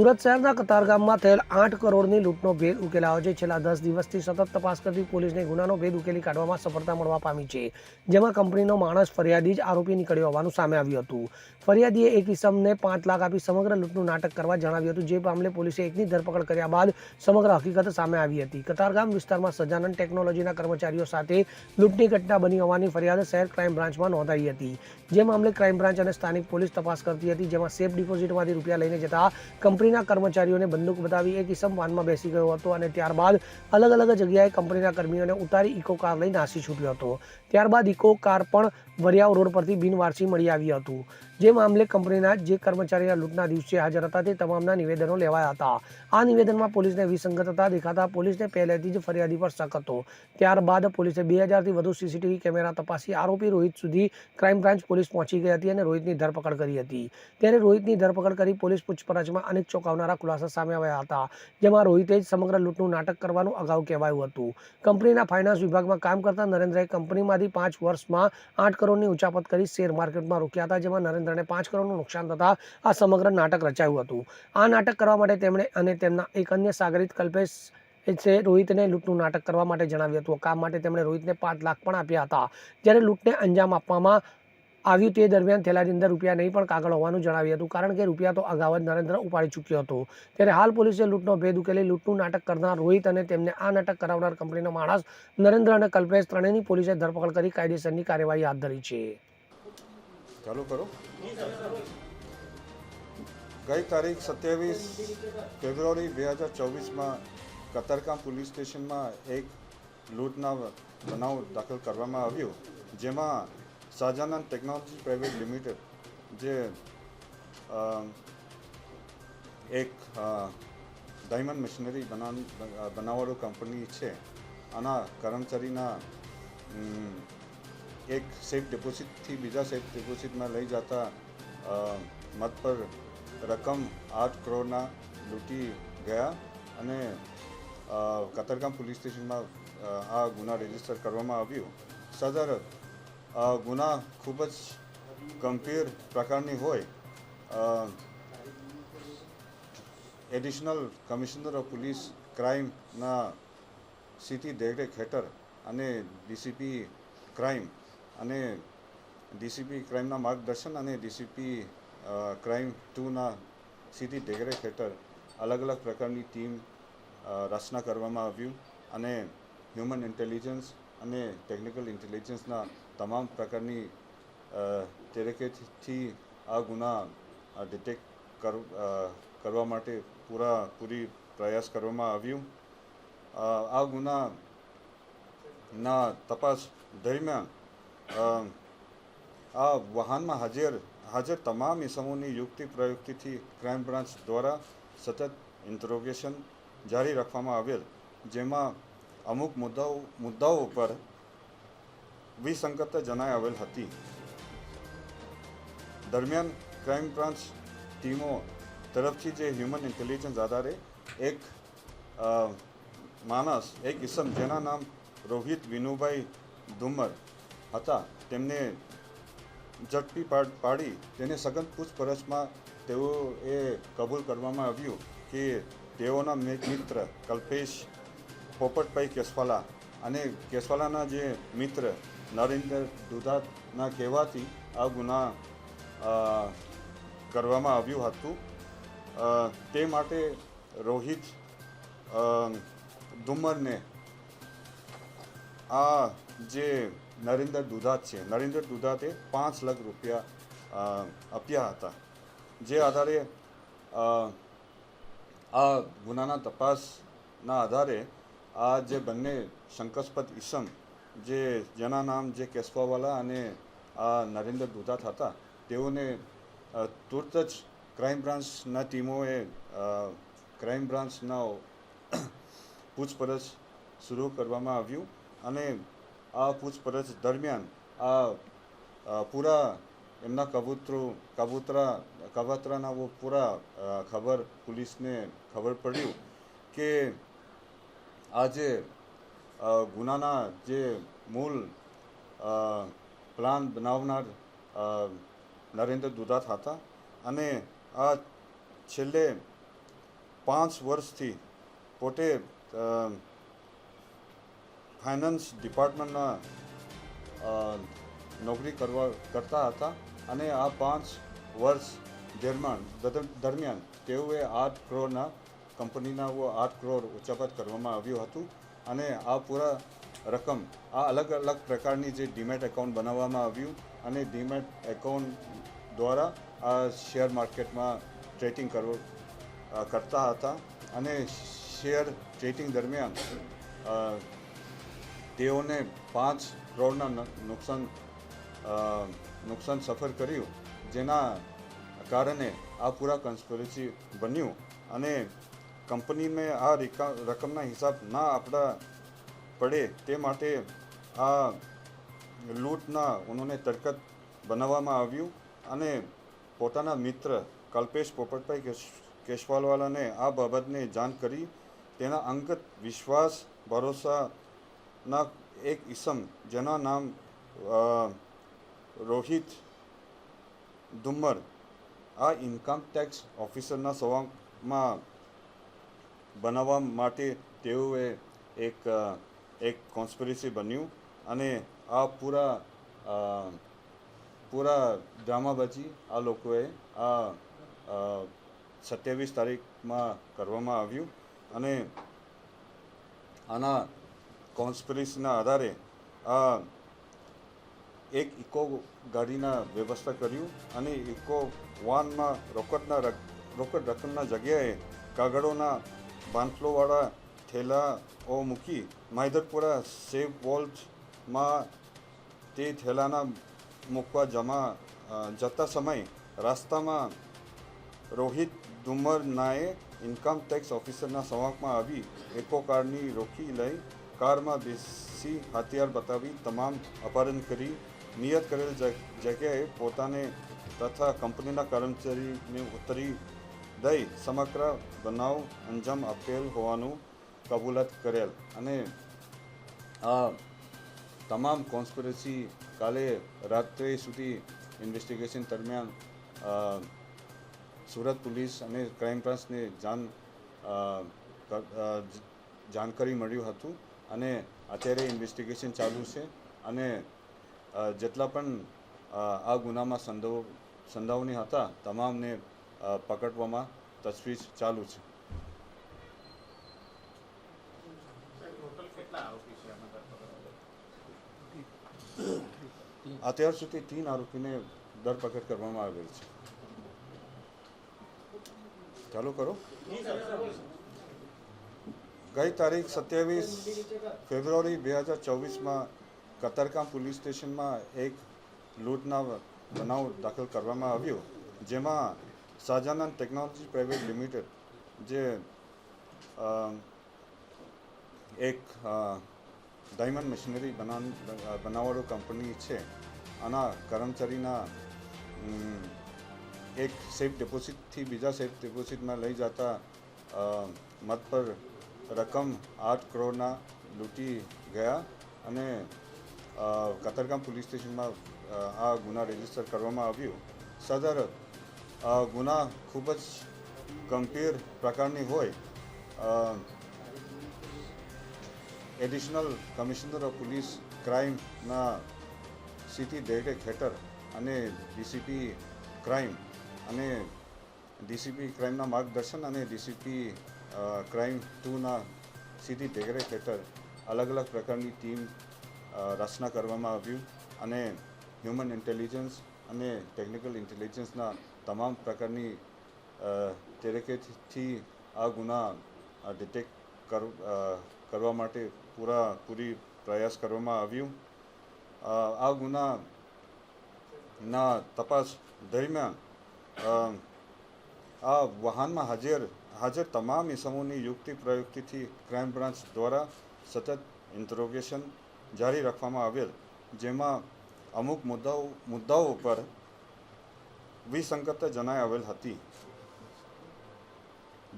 સુરત શહેરના કતારગામમાં થયેલ આઠ કરોડની લૂંટનો ભેદ ઉકેલાયો છે. છેલ્લા દસ દિવસથી સતત તપાસ કરતી પોલીસને ગુનાનો ભેદ ઉકેલી કાઢવામાં સફળતા મળવા પામી છે. જેમાં કંપનીનો માણસ ફરિયાદી જ આરોપી નીકળ્યો હોવાનું સામે આવ્યું હતું. ફરિયાદીએ એક ઇસમને પાંચ લાખ આપી સમગ્ર લૂંટનું નાટક કરવા જણાવ્યું હતું, જે મામલે પોલીસે એકની ધરપકડ કર્યા બાદ સમગ્ર હકીકત સામે આવી હતી. કતારગામ વિસ્તારમાં સજાનંદ ટેકનોલોજીના કર્મચારીઓ સાથે લૂંટની ઘટના બની હોવાની ફરિયાદ શહેર ક્રાઇમ બ્રાન્ચમાં નોંધાઈ હતી. જે મામલે ક્રાઇમ બ્રાન્ચ અને સ્થાનિક પોલીસ તપાસ કરતી હતી, જેમાં સેફ ડિપોઝિટમાંથી રૂપિયા લઈને જતા કંપનીના કર્મચારીઓને બંદૂક બતાવી એક ઇસમ વાનમાં બેસી ગયો હતો અને ત્યારબાદ અલગ અલગ જગ્યાએ કંપનીના કર્મીઓને ઉતારી ઇકો કાર લઈ નાસી છૂટ્યો હતો. ત્યારબાદ ઇકો કાર પણ વરિયાવ રોડ પરથી બિનવારસી મળી આવ્યું હતું. જે મામલે કંપનીના જે કર્મચારીના લૂંટના દિવસે હાજર હતા તે તમામના નિવેદનો લેવાયા હતા. આ નિવેદનમાં પોલીસને વિસંગતતા દેખાતા પોલીસને પહેલેથી જ ફરિયાદી પર શક હતો. ત્યારબાદ પોલીસે બે હજારથી વધુ સીસીટીવી કેમેરા તપાસી આરોપી રોહિત સુધી ક્રાઇમ બ્રાન્ચ પોલીસ પહોંચી ગઈ હતી અને રોહિતની ધરપકડ કરી હતી. ત્યારે રોહિતની ધરપકડ કરી પોલીસ પૂછપરછમાં અનેક ચોંકાવનારા ખુલાસા સામે આવ્યા હતા, જેમાં રોહિતે જ સમગ્ર લૂંટનું નાટક કરવાનું અગાઉ કહેવાયું હતું. કંપનીના ફાઇનાન્સ વિભાગમાં કામ કરતા નરેન્દ્રએ કંપનીમાંથી પાંચ વર્ષમાં આઠ કરોડની ઉચાપત કરી શેર માર્કેટમાં રોક્યા હતા, જેમાં નરેન્દ્રને પાંચ કરોડનું નુકસાન થતાં આ સમગ્ર નાટક રચાયું હતું. આ નાટક કરવા માટે તેમણે અને તેમના એક અન્ય સાગરિત કલ્પેશ છે રોહિતને લૂંટનું નાટક કરવા માટે જણાવ્યું હતું. કામ માટે તેમણે રોહિતને પાંચ લાખ પણ આપ્યા હતા. જ્યારે લૂંટને અંજામ આપવામાં આવ્યું તે દરમિયાન થેલાની અંદર રૂપિયા નહીં પણ કાગળ હોવાનું જણાવ્યું હતું. કારણ કે રૂપિયા તો અગાઉ જ નરેન્દ્ર ઉપાડી ચૂક્યો હતો. ત્યારે હાલ પોલીસે લૂંટનો ભેદ ઉકેલી લૂંટનું નાટક કરનાર રોહિત અને તેમને આ નાટક કરાવનાર કંપનીનો માણસ નરેન્દ્ર અને કલ્પેશ ત્રણેયની પોલીસે ધરપકડ કરી કાયદેસરની કાર્યવાહી હાથ ધરી છે. કરો. ગઈ તારીખ સત્યાવીસ ફેબ્રુઆરી બે હજાર ચોવીસમાં કતારગામ પોલીસ સ્ટેશનમાં એક લૂંટના બનાવ દાખલ કરવામાં આવ્યો, જેમાં શાહજાનંદ ટેકનોલોજી પ્રાઇવેટ લિમિટેડ જે એક અ, ડાયમંડ મશીનરી બનાવ બનાવવાળું કંપની છે. આના કર્મચારીના એક સેફ ડિપોઝિટથી બીજા સેફ ડિપોઝિટમાં લઈ જતા મત પર રકમ આઠ કરોડના લૂંટી ગયા અને કતરગામ પોલીસ સ્ટેશનમાં આ ગુના રજિસ્ટર કરવામાં આવ્યું. સદર ગુના ખૂબ જ ગંભીર પ્રકારની હોય. એડિશનલ કમિશનર ઓફ પોલીસ ક્રાઇમના સીટી દેખરેખ હેઠળ અને ડીસીપી ક્રાઇમ અને ડીસીપી ક્રાઇમના માર્ગદર્શન અને ડીસીપી ક્રાઇમ ટુના સીધી દેખરેખ હેઠળ અલગ અલગ પ્રકારની ટીમ રચના કરવામાં આવ્યું અને હ્યુમન ઇન્ટેલિજન્સ અને ટેકનિકલ ઇન્ટેલિજન્સના તમામ પ્રકારની અ, આ ગુના ડિટેક્ટ કર કરવા માટે પૂરા પૂરી પ્રયાસ કરવામાં આવ્યું. આ ગુનાના તપાસ દરમિયાન આ વાહનમાં હાજર હાજર તમામ ઇસમોની યુક્તિ પ્રયુક્તિથી ક્રાઇમ બ્રાન્ચ દ્વારા સતત ઇન્ટ્રોગેશન જારી રાખવામાં આવેલ જેમાં અમુક મુદ્દાઓ મુદ્દાઓ પર વિસંગતતા જણાઈ આવેલ હતી. દરમિયાન ક્રાઇમ બ્રાન્ચ ટીમો તરફથી જે હ્યુમન ઇન્ટેલિજન્સ આધારે એક માણસ, એક ઇસમ જેના નામ રોહિત વિનુભાઈ ધુમર હતા, તેમને ઝડપી પાડ- તેને સઘન પૂછપરછમાં તેઓ એ કબૂલ કરવામાં આવ્યું કે તેઓના મિત્ર કલ્પેશ પોપટભાઈ કેસવાલા અને કેસવાલાના જે મિત્ર નરેન્દ્ર દુધાતના કહેવાથી આ ગુના કરવામાં આવ્યું હતું. તે માટે રોહિત ધુમ્મરને આ જે નરેન્દ્ર દુધાત છે, નરેન્દ્ર દુધાતે પાંચ લાખ રૂપિયા આપ્યા હતા. જે આધારે આ ગુનાના તપાસના આધારે આ જે બંને શંકાસ્પદ ઈસમ જે જેના નામ જે કેશવાવાલા અને આ નરેન્દ્ર દુધાત હતા તેઓને તુરત જ ક્રાઇમ બ્રાન્ચના ટીમોએ ક્રાઇમ બ્રાન્ચના પૂછપરછ શરૂ કરવામાં આવ્યું અને આ પૂછપરછ દરમિયાન આ પૂરા એમના કબૂતરો કબૂતરા કબૂતરાના વો પૂરા ખબર પોલીસને ખબર પડ્યું કે આ જે અ, ગુનાના જે મૂળ પ્લાન બનાવનાર નરેન્દ્ર દુધાત હતા અને આ છેલ્લે પાંચ વર્ષથી પોતે ફાઇનાન્સ ડિપાર્ટમેન્ટના નોકરી કરવા, કરતા હતા અને આ પાંચ વર્ષ દરમિયાન દર- દરમિયાન તેઓએ આઠ કરોડના કંપનીના આઠ કરોડ ઉચ્ચાપત કરવામાં આવ્યું હતું. અને આ પૂરા રકમ, આ અલગ અલગ પ્રકારની જે ડીમેટ એકાઉન્ટ બનાવવામાં આવ્યું અને ડીમેટ એકાઉન્ટ દ્વારા આ શેર માર્કેટમાં ટ્રેડિંગ કરવો કરતા હતા અને શેર ટ્રેડિંગ દરમિયાન તેઓને પાંચ કરોડના નુકસાન નુકસાન સફર કર્યું, જેના કારણે આ પૂરા કન્સ્પિરસી બન્યું અને કંપનીને આ રિકા- રકમના હિસાબ ના આપણા પડે તે માટે આ લૂંટના ઉન્હોને તરકત બનાવવામાં આવ્યું અને પોતાના મિત્ર કલ્પેશ પોપટભાઈ કેશ- કેશવાલવાલાને આ બાબતને જાણ કરી તેના અંગત વિશ્વાસ, ભરોસાના એક ઈસમ જેના નામ રોહિત ધુમ્મર આ ઇન્કમ ટેક્સ ઓફિસરના સવાંગમાં બનાવવા માટે તેઓએ એક એક કોન્સ્પિરસી બન્યું અને આ પૂરા પૂરા પૂરા ડ્રામાબાજી આ લોકોએ આ સત્યાવીસ તારીખમાં કરવામાં આવ્યું અને આના કોન્સ્પિરસીના આધારે આ એક ઇકો ગાડીના વ્યવસ્થા કર્યું અને ઇકો વાનમાં રોકડના રક- રોકડ રકમના જગ્યાએ કાગળોના બાંફલોવાળા થેલાઓ મૂકી માહિદરપુરા સેવ વોલ્ટમાં તે થેલાના મૂકવા જમા જતા સમય રાસ્તામાં રોહિત દુમરનાએ ઇન્કમ ટેક્સ ઓફિસરના સંવાકમાં આવી એકો કારની રોકી લઈ કારમાં બેસી હથિયાર બતાવી તમામ અપહરણ કરી, નિયત કરેલ જગ્યાએ પોતાને તથા કંપનીના કર્મચારીને ઉતરી દઈ સમગ્ર બનાવ અંજામ આપેલ હોવાનું કબૂલાત કરેલ અને આ તમામ કોન્સ્પિરસી કાલે રાત્રે સુધી ઇન્વેસ્ટિગેશન દરમિયાન સુરત પોલીસ અને ક્રાઇમ બ્રાન્ચને જાણ જાણકારી મળ્યું હતું અને અત્યારે ઇન્વેસ્ટિગેશન ચાલુ છે અને જેટલા પણ આ ગુનામાં સંડો સંડોવણી હતા, તમામને પકડવામાં તજવીજ ચાલુ છે. અત્યાર સુધી તીન આરોપીને ધરપકડ કરવામાં આવેલ છે. ચાલુ કરો. ગઈ તારીખ સત્યાવીસ ફેબ્રુઆરી બે હજાર ચોવીસમાં કતરગામ પોલીસ સ્ટેશનમાં એક લૂંટના બનાવ દાખલ કરવામાં આવ્યો, જેમાં શાહજાનંદ ટેકનોલોજી પ્રાઇવેટ લિમિટેડ જે એક ડાયમંડ મશીનરી બનાવ બનાવવાળો કંપની છે. આના કર્મચારીના એક સેફ ડિપોઝિટથી બીજા સેફ ડિપોઝિટમાં લઈ જતા મત પર રકમ આઠ કરોડના લૂંટી ગયા અને કતરગામ પોલીસ સ્ટેશનમાં આ ગુના રજિસ્ટર કરવામાં આવ્યું. સદર ગુના ખૂબ જ ગંભીર પ્રકારની હોય. એડિશનલ કમિશનર ઓફ પોલીસ ક્રાઇમના સીટી દેખરેખ હેઠળ અને ડીસીપી ક્રાઇમ અને ડીસીપી ક્રાઇમના માર્ગદર્શન અને ડીસીપી ક્રાઇમ ટુના સીધી દેખરેખ હેઠળ અલગ અલગ પ્રકારની ટીમ રચના કરવામાં આવ્યું અને હ્યુમન ઇન્ટેલિજન્સ અને ટેકનિકલ ઇન્ટેલિજન્સના તમામ પ્રકારની અ, આ ગુના ડિટેક્ટ કર કરવા માટે પૂરા પૂરી પ્રયાસ કરવામાં આવ્યું. આ ગુનાના તપાસ દરમિયાન આ વાહનમાં હાજર હાજર તમામ ઇસમોની યુક્તિ પ્રયુક્તિથી ક્રાઇમ બ્રાન્ચ દ્વારા સતત ઇન્ટ્રોગેશન જારી રાખવામાં આવેલ જેમાં અમુક મુદ્દાઓ મુદ્દાઓ પર વિસંગતતા જણાઈ આવેલ હતી.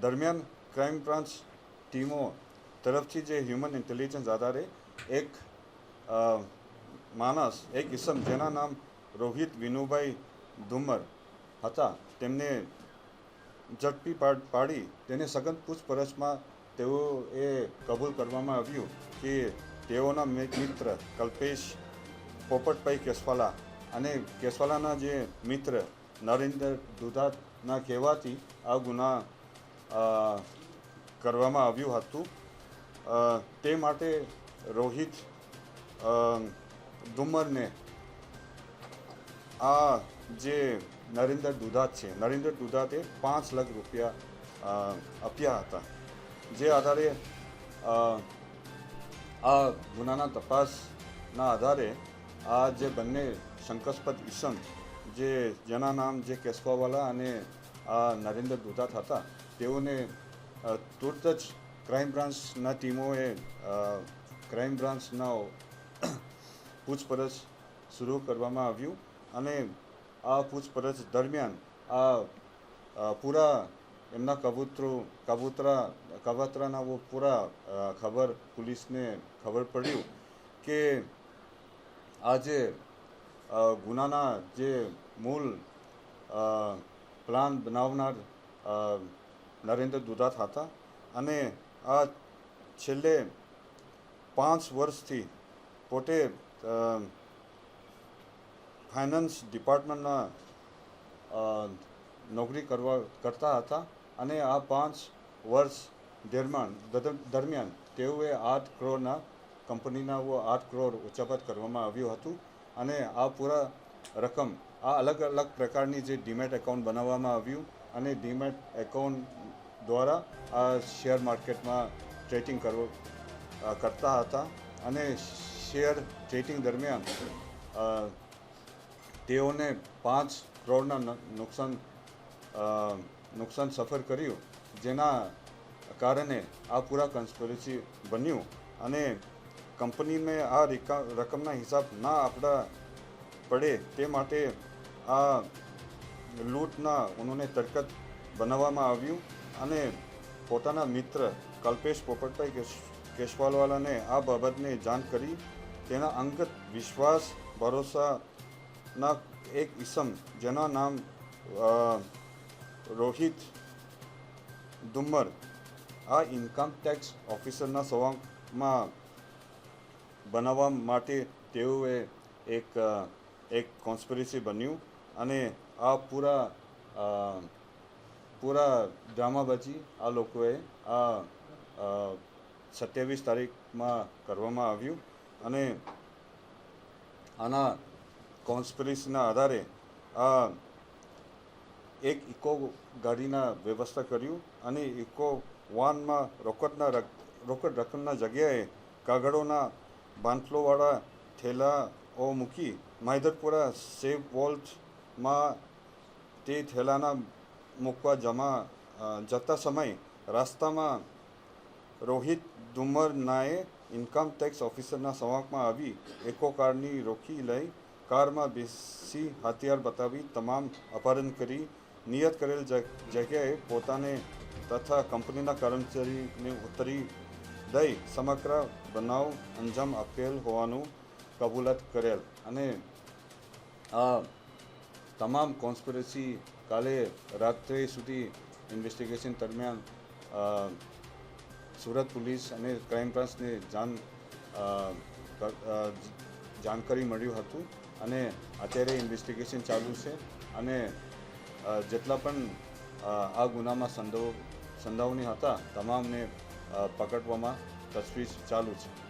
દરમિયાન ક્રાઇમ બ્રાન્ચ ટીમો તરફથી જે હ્યુમન ઇન્ટેલિજન્સ આધારે એક માણસ, એક ઇસમ જેના નામ રોહિત વિનુભાઈ ધુમર હતા, તેમને ઝડપી પાડ- તેને સઘન પૂછપરછમાં તેઓ એ કબૂલ કરવામાં આવ્યું કે તેઓના મિત્ર કલ્પેશ પોપટભાઈ કેસવાલા અને કેસવાલાના જે મિત્ર નરેન્દ્ર દુધાતના કહેવાથી આ ગુના કરવામાં આવ્યું હતું. તે માટે રોહિત ધુમ્મરને આ જે નરેન્દ્ર દુધાત છે, નરેન્દ્ર દુધાતે પાંચ લાખ રૂપિયા આપ્યા હતા. જે આધારે આ ગુનાના તપાસના આધારે આ જે બંને શંકાસ્પદ ઈસમ જે જેના નામ જે કેસવાવાલા અને આ નરેન્દ્ર દુધાત હતા તેઓને તુરત જ ક્રાઇમ બ્રાન્ચના ટીમોએ ક્રાઇમ બ્રાન્ચના પૂછપરછ શરૂ કરવામાં આવ્યું અને આ પૂછપરછ દરમિયાન આ પૂરા એમના કબૂતરો, કબૂતરા, કબૂતરાના પૂરા ખબર પોલીસને ખબર પડ્યું કે આ જે ગુનાના જે મૂળ પ્લાન બનાવનાર નરેન્દ્ર દુધાત હતા અને આ છેલ્લે પાંચ વર્ષથી પોતે ફાઇનાન્સ ડિપાર્ટમેન્ટના નોકરી કરવા, કરતા હતા અને આ પાંચ વર્ષ દરમિયાન દર- દરમિયાન તેઓએ આઠ કરોડના કંપનીના આઠ કરોડ ઉચ્ચાપત કરવામાં આવ્યું હતું અને આ પૂરા રકમ આ અલગ અલગ પ્રકારની જે ડીમેટ એકાઉન્ટ બનાવવામાં આવ્યું અને ડીમેટ એકાઉન્ટ દ્વારા આ શેર માર્કેટમાં ટ્રેડિંગ કરવો કરતા હતા અને શેર ટ્રેડિંગ દરમિયાન તેઓને પાંચ કરોડના નુકસાન નુકસાન સફર કર્યું, જેના કારણે આ પૂરા કન્સ્પિરસી બન્યું અને કંપનીને આ રિકા- રકમના હિસાબ ના આપણા પડે તે માટે આ લૂંટના ઉન્હોને તરકત બનાવવામાં આવ્યું અને પોતાના મિત્ર કલ્પેશ પોપટભાઈ કેશવાલવાલાને આ બાબતને જાણ કરી. તેના અંગત વિશ્વાસ, ભરોસાના એક ઈસમ જેના નામ રોહિત ડુમ્મર આ ઇન્કમ ટેક્સ ઓફિસરના સવામાં બનાવવા માટે તેઓએ એક એક કોન્સ્પિરસી બન્યું. અને આ પૂરા પૂરા પૂરા ડ્રામાબાજી આ લોકોએ આ સત્યાવીસ તારીખમાં કરવામાં આવ્યું અને આના કોન્સ્પિરસીના આધારે આ એક ઇકો ગાડીના વ્યવસ્થા કર્યું અને ઇકો વાનમાં રોકડના રક- રોકડ રકમના જગ્યાએ કાગળોના બાંટલોવાળા થેલાઓ મૂકી માહિદરપુરા સેવ વોલ્ટમાં તે થેલાના મૂકવા જમા જતા સમય રસ્તામાં રોહિત ડુમરનાએ ઇન્કમ ટેક્સ ઓફિસરના સંવાકમાં આવી એકો કારની રોકી લઈ કારમાં બેસી હથિયાર બતાવી તમામ અપહરણ કરી નિયત કરેલ જગ્યાએ પોતાને તથા કંપનીના કર્મચારીને ઉતરી દઈ સમગ્ર બનાવ અંજામ આપેલ હોવાનું કબૂલાત કરેલ. અને આ તમામ કોન્સ્પિરસી કાલે રાત્રે સુધી ઇન્વેસ્ટિગેશન દરમિયાન સુરત પોલીસ અને ક્રાઇમ બ્રાન્ચને જાણ જાણકારી મળ્યું હતું અને અત્યારે ઇન્વેસ્ટિગેશન ચાલુ છે અને જેટલા પણ આ ગુનામાં સંડો સંડોવણી હતા, તમામને પકડવામાં તજવીજ ચાલુ છે.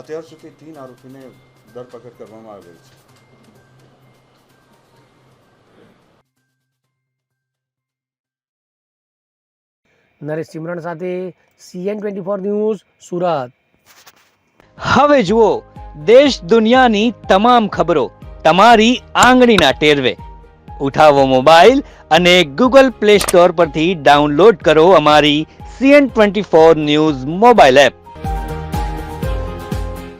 અત્યાર સુધી તીન આરોપીને ધરપકડ કરવામાં આવેલ છે. નરેશ સિમરણ સાથે CN twenty four news Surat. હવે જુઓ દેશ દુનિયાની તમામ ખબરો તમારી આંગળીના ટેરવે. ઉઠાવો મોબાઈલ અને ગૂગલ પ્લે સ્ટોર પરથી ડાઉનલોડ કરો અમારી CN twenty four news mobile app.